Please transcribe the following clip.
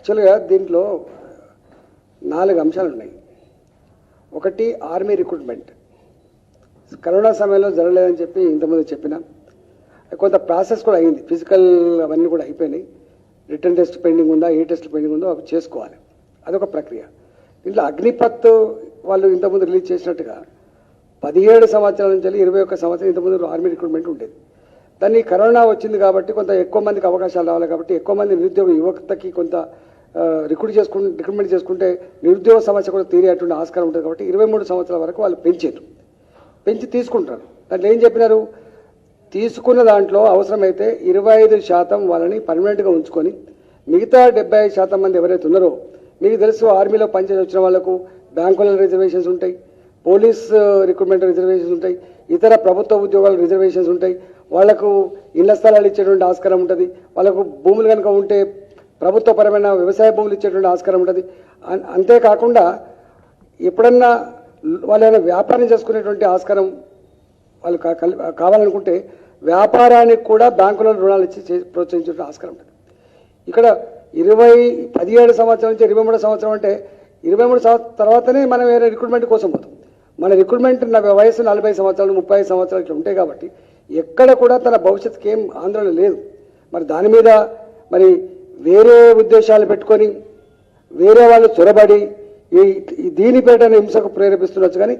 యాక్చువల్గా దీంట్లో నాలుగు అంశాలు ఉన్నాయి. ఒకటి ఆర్మీ రిక్రూట్మెంట్. కరోనా సమయంలో జరగలేదని చెప్పి ఇంతకుముందు చెప్పిన కొంత ప్రాసెస్ కూడా అయింది. ఫిజికల్ అవన్నీ కూడా అయిపోయినాయి. రిటర్న్ టెస్ట్ పెండింగ్ ఉందా ఏ టెస్ట్ పెండింగ్ ఉందో అవి చేసుకోవాలి. అదొక ప్రక్రియ. దీంట్లో అగ్నిపత్ వాళ్ళు ఇంతకుముందు రిలీజ్ చేసినట్టుగా పదిహేడు సంవత్సరాల నుంచి వెళ్ళి ఇరవై ఒక్క సంవత్సరం ఇంతకుముందు ఆర్మీ రిక్రూట్మెంట్ ఉండేది. దాన్ని కరోనా వచ్చింది కాబట్టి కొంత ఎక్కువ మందికి అవకాశాలు రావాలి కాబట్టి ఎక్కువ మంది నిరుద్యోగ యువతకి కొంత రిక్రూట్ చేసుకుంటే రిక్రూట్మెంట్ చేసుకుంటే నిరుద్యోగ సమస్య కూడా తీరేటువంటి ఆస్కారం ఉంటుంది కాబట్టి ఇరవై మూడు సంవత్సరాల వరకు వాళ్ళు పెంచారు. పెంచి తీసుకుంటారు. దాంట్లో ఏం చెప్పినారు? తీసుకున్న దాంట్లో అవసరమైతే ఇరవై ఐదు శాతం వాళ్ళని పర్మనెంట్గా ఉంచుకొని మిగతా డెబ్బై ఐదు శాతం మంది ఎవరైతే ఉన్నారో మీకు తెలుసు ఆర్మీలో పనిచేసి వచ్చిన వాళ్ళకు బ్యాంకుల రిజర్వేషన్స్ ఉంటాయి పోలీస్ రిక్రూట్మెంట్ రిజర్వేషన్స్ ఉంటాయి ఇతర ప్రభుత్వ ఉద్యోగాల రిజర్వేషన్స్ ఉంటాయి వాళ్ళకు ఇళ్ళ స్థలాలు ఇచ్చేటువంటి ఆస్కారం ఉంటుంది. వాళ్ళకు భూములు కనుక ఉంటే ప్రభుత్వపరమైన వ్యవసాయ భూములు ఇచ్చేటువంటి ఆస్కారం ఉంటుంది. అంతేకాకుండా ఎప్పుడన్నా వాళ్ళు ఏమైనా వ్యాపారం చేసుకునేటువంటి ఆస్కారం వాళ్ళు కావాలనుకుంటే వ్యాపారానికి కూడా బ్యాంకులో రుణాలు ఇచ్చి ప్రోత్సహించే ఆస్కారం ఉంటుంది. ఇక్కడ ఇరవై పదిహేడు సంవత్సరం నుంచి ఇరవై మూడు సంవత్సరం అంటే ఇరవై మూడు సంవత్సరం తర్వాతనే మనం వేరే రిక్రూట్మెంట్ కోసం పోతాం. మన రిక్రూట్మెంట్ నా వయసు నలభై సంవత్సరాలు ముప్పై సంవత్సరాలు ఇట్లా ఉంటాయి కాబట్టి ఎక్కడ కూడా తన భవిష్యత్తుకి ఏం ఆందోళన లేదు. మరి దాని మీద మరి వేరే ఉద్దేశాలు పెట్టుకొని వేరే వాళ్ళు చొరబడి ఈ ఈ హింసకు ప్రేరేపిస్తుండొచ్చు కానీ